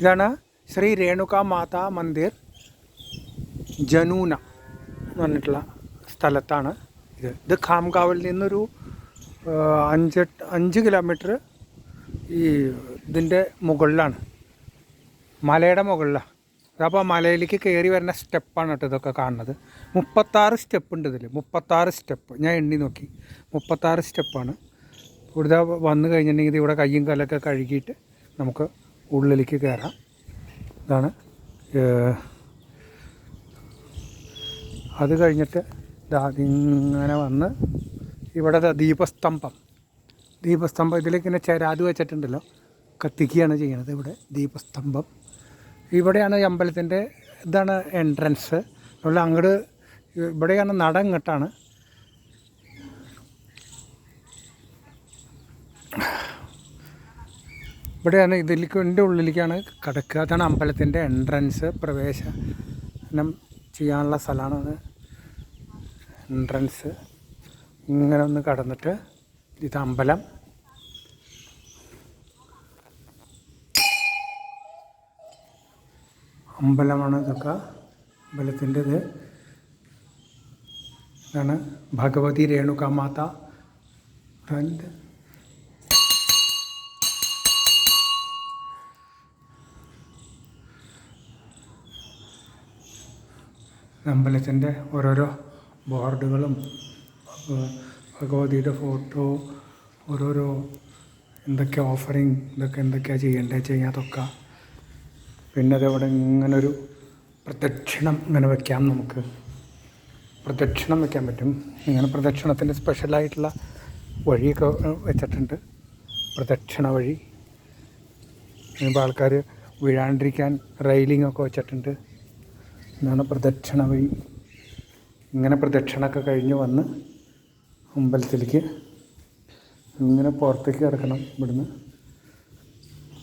ഇതാണ് ശ്രീ രേണുക മാതാ മന്ദിർ ജനൂന എന്ന് പറഞ്ഞിട്ടുള്ള സ്ഥലത്താണ് ഇത്. ഇത് ഖാംകാവിൽ നിന്നൊരു അഞ്ച് അഞ്ച് കിലോമീറ്റർ ഈ ഇതിന്റെ മുകളിലാണ്. മലയുടെ മുകളിലാണ് അപ്പോൾ മലയിലേക്ക് കയറി വരുന്ന സ്റ്റെപ്പാണ് കേട്ടോ ഇതൊക്കെ കാണുന്നത്. മുപ്പത്താറ് സ്റ്റെപ്പ് ഉണ്ട് ഇതിൽ മുപ്പത്താറ് സ്റ്റെപ്പ്. ഞാൻ എണ്ണി നോക്കി. മുപ്പത്താറ് സ്റ്റെപ്പാണ്. ഇവിടെ വന്നു കഴിഞ്ഞിട്ടുണ്ടെങ്കിൽ ഇവിടെ കയ്യും കാലൊക്കെ കഴുകിയിട്ട് നമുക്ക് ഉള്ളിലേക്ക് കയറാം. ഇതാണ് അത് കഴിഞ്ഞിട്ട് ദാ ഇങ്ങനെ വന്ന് ഇവിടെ ദീപസ്തംഭം. ദീപസ്തംഭം ഇതിലേക്ക് ഇങ്ങനെ ചേരാത് വെച്ചിട്ടുണ്ടല്ലോ. കത്തിക്കുകയാണ് ചെയ്യുന്നത് ഇവിടെ ദീപസ്തംഭം. ഇവിടെയാണ് അമ്പലത്തിന്റെ ഇതാണ് എൻട്രൻസ് അതുപോലെ അങ്ങോട്ട് ഇവിടെയാണ് നട ഇങ്ങോട്ടാണ് ഇവിടെയാണ് ഇതിലേക്ക് എന്റെ ഉള്ളിലേക്കാണ് കിടക്കുക. അതാണ് അമ്പലത്തിന്റെ എൻട്രൻസ് പ്രവേശനം ചെയ്യാനുള്ള സ്ഥലമാണ് എൻട്രൻസ് ഇങ്ങനെ ഒന്ന് കടന്നിട്ട് ഇത് അമ്പലം. അമ്പലമാണ് ഇതൊക്കെ. അമ്പലത്തിന്റെ ഇത്. ഇതാണ് ഭഗവതി രേണുക മാത. ഫ്രണ്ട് അമ്പലത്തിന്റെ ഓരോരോ ബോർഡുകളും ഭഗ- ഭഗവതിയുടെ ഫോട്ടോ ഓരോരോ എന്തൊക്കെ ഓഫറിങ് ഇതൊക്കെ എന്തൊക്കെയാണ് ചെയ്യേണ്ടത് ചെയ്യാതൊക്കെ പിന്നെ അതവിടെ ഇങ്ങനൊരു പ്രദക്ഷിണം ഇങ്ങനെ വയ്ക്കാം നമുക്ക്. പ്രദക്ഷിണം വയ്ക്കാൻ പറ്റും. ഇങ്ങനെ പ്രദക്ഷിണത്തിന്റെ സ്പെഷ്യലായിട്ടുള്ള വഴിയൊക്കെ വെച്ചിട്ടുണ്ട്. പ്രദക്ഷിണ വഴി. ഇപ്പോൾ ആൾക്കാർ വീഴാണ്ടിരിക്കാൻ റെയിലിംഗ് ഒക്കെ വെച്ചിട്ടുണ്ട്. ഇതാണ് പ്രദക്ഷിണ വഴി? ഇങ്ങനെ പ്രദക്ഷിണമൊക്കെ കഴിഞ്ഞ് വന്ന് അമ്പലത്തിലേക്ക് ഇങ്ങനെ പുറത്തേക്ക് കിടക്കണം ഇവിടുന്ന്.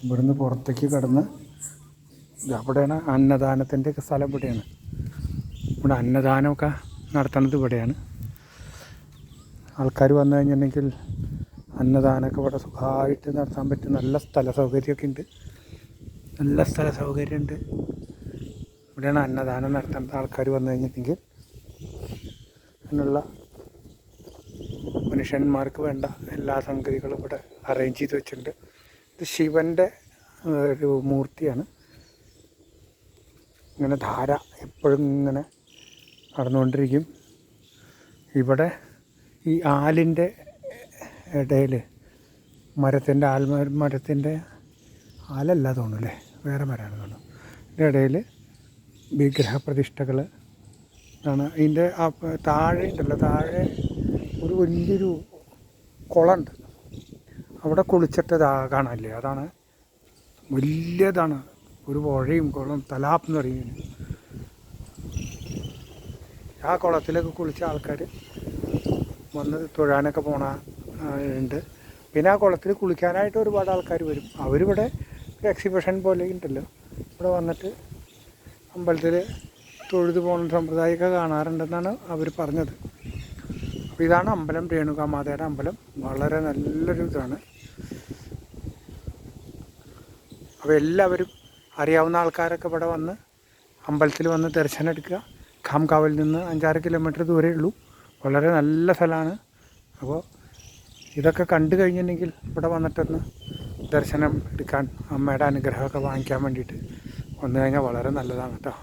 ഇവിടുന്ന് പുറത്തേക്ക് കടന്ന് അവിടെയാണ് അന്നദാനത്തിന്റെ ഒക്കെ സ്ഥലം ഇവിടെയാണ്. ഇവിടെ അന്നദാനമൊക്കെ നടത്തുന്നത് ഇവിടെയാണ്. ആൾക്കാർ വന്നു കഴിഞ്ഞിട്ടുണ്ടെങ്കിൽ അന്നദാനമൊക്കെ ഇവിടെ സുഖമായിട്ട് നടത്താൻ പറ്റും. നല്ല സ്ഥല സൗകര്യമൊക്കെ ഉണ്ട്. നല്ല സ്ഥല സൗകര്യമുണ്ട്. ഇവിടെയാണ് അന്നദാനം നടത്തേണ്ട ആൾക്കാർ വന്നു കഴിഞ്ഞിട്ടുണ്ടെങ്കിൽ അതിനുള്ള മനുഷ്യന്മാർക്ക് വേണ്ട എല്ലാ സംഗതികളും ഇവിടെ അറേഞ്ച് ചെയ്ത് വെച്ചിട്ടുണ്ട്. ഇത് ശിവന്റെ ഒരു മൂർത്തിയാണ്. ഇങ്ങനെ ധാര എപ്പോഴും ഇങ്ങനെ നടന്നുകൊണ്ടിരിക്കും. ഇവിടെ ഈ ആലിന്റെ ഇടയിൽ മരത്തിന്റെ ആൽമ മരത്തിന്റെ ആലല്ല തോന്നുന്നു അല്ലേ? വേറെ മരമാണ് തോന്നുന്നു. ഇതിന്റെ ഇടയിൽ വിഗ്രഹപ്രതിഷ്ഠകൾ ആണ്. അതിന്റെ ആ താഴെ ഉണ്ടല്ലോ താഴെ ഒരു വലിയൊരു കുളമുണ്ട്. അവിടെ കുളിച്ചിട്ട് കാണാനില്ലേ? അതാണ് വലിയതാണ്. ഒരു പുഴയും കുളം തലാപ്പ് എന്ന് പറയുന്നത്. ആ കുളത്തിലൊക്കെ കുളിച്ച ആൾക്കാർ വന്ന് തൊഴാനൊക്കെ പോണ ഉണ്ട്. പിന്നെ ആ കുളത്തിൽ കുളിക്കാനായിട്ട് ഒരുപാട് ആൾക്കാർ വരും. അവരിവിടെ എക്സിബിഷൻ പോലെ ഉണ്ടല്ലോ. ഇവിടെ വന്നിട്ട് അമ്പലത്തിൽ തൊഴുതു പോകുന്ന സമ്പ്രദായമൊക്കെ കാണാറുണ്ടെന്നാണ് അവർ പറഞ്ഞത്. അപ്പോൾ ഇതാണ് അമ്പലം രേണുകാമാതയുടെ അമ്പലം. വളരെ നല്ലൊരു ഇതാണ്. അപ്പോൾ എല്ലാവരും അറിയാവുന്ന ആൾക്കാരൊക്കെ ഇവിടെ വന്ന് അമ്പലത്തിൽ വന്ന് ദർശനം എടുക്കുക. ഖാംകാവിൽ നിന്ന് അഞ്ചാറ് കിലോമീറ്റർ ദൂരേ ഉള്ളൂ. വളരെ നല്ല സ്ഥലമാണ്. അപ്പോൾ ഇതൊക്കെ കണ്ടു കഴിഞ്ഞിട്ടുണ്ടെങ്കിൽ ഇവിടെ വന്നിട്ടൊന്ന് ദർശനം എടുക്കാൻ അമ്മയുടെ അനുഗ്രഹമൊക്കെ വാങ്ങിക്കാൻ വേണ്ടിയിട്ട് വന്നു കഴിഞ്ഞാൽ വളരെ നല്ലതാണ് കേട്ടോ.